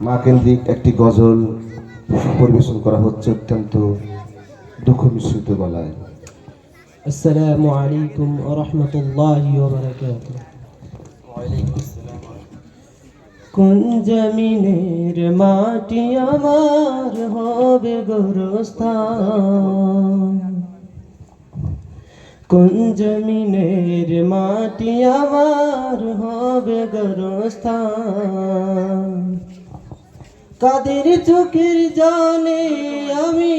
মা কেন্দ্রিক একটি গজল পরিবেশন করা হচ্ছে অত্যন্ত দুঃখ মিশ্রিত গলায়। আসসালামু আলাইকুম ওয়া রাহমাতুল্লাহি ওয়া বারাকাতুহু। কোন জমিনের মাটি আমার হবে গোরস্থান? কোন জমিনের মাটি আমার হবে গোরস্থান? কাদের চোখের জানে আমি।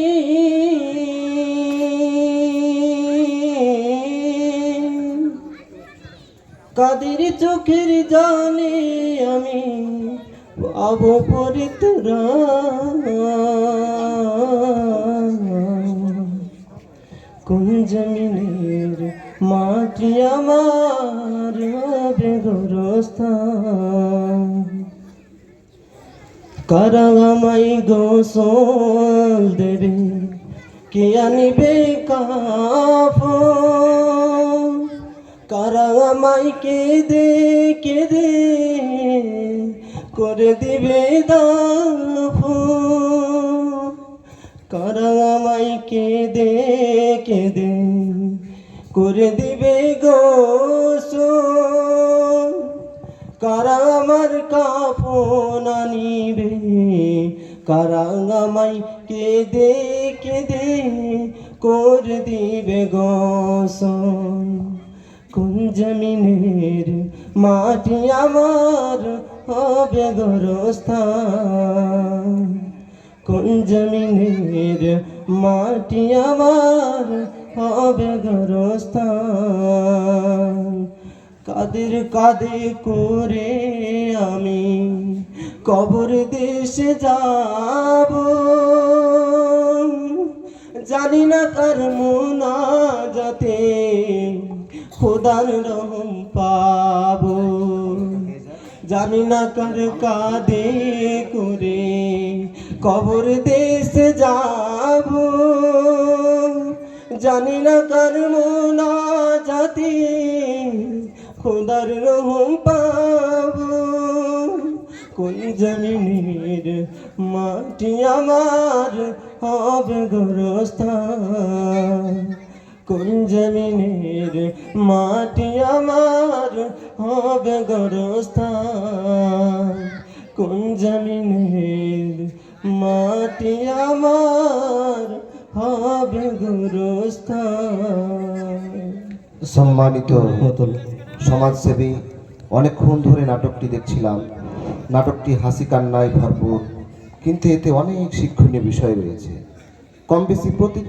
কাদের চোখের জানে আমি। পাব পরিত্রাণ কোন জমিনের মাটি আমার হবে গোরস্থান? কারাগামাই গোসল দেবে। কে আনিবে কাফ কারাগামাই কেঁদে কেঁদে করে দিবে দাফ কারাগামাই কেঁদে কেঁদে করে দিবে গোসল কারা আমার কাফন আনিবে? কারা আমাই কেঁদে কেঁদে কর দিবে গসন কোন জমিনের মাটি আমার হবে গরস্থান? কোন জমিনের মাটি আমার হবে গরস্থান? কাদের কাদে করে আমি কবর দেশে যাব? জানি না কার মোনা যাতে খোদার রহম পাব। জানি না কার কাদে করে কবর দেশে যাব। জানি না কার মোনা জাতি খোদার রহম পাবো কোন জমিনের মাটি আমার হবে গোরস্থান? কোন জমিনের মাটি আমার হবে গোরস্থান? কোন জমিনের মাটি আমার হবে গোরস্থান? সম্মানিত সমাজসেবী, অনেকক্ষণ ধরে নাটকটি দেখছিলাম। নাটকটি হাসি কান্নায় ভরপুর, কিন্তু এতে অনেক শিক্ষণীয় বিষয় রয়েছে। কম বেশি প্রতিটি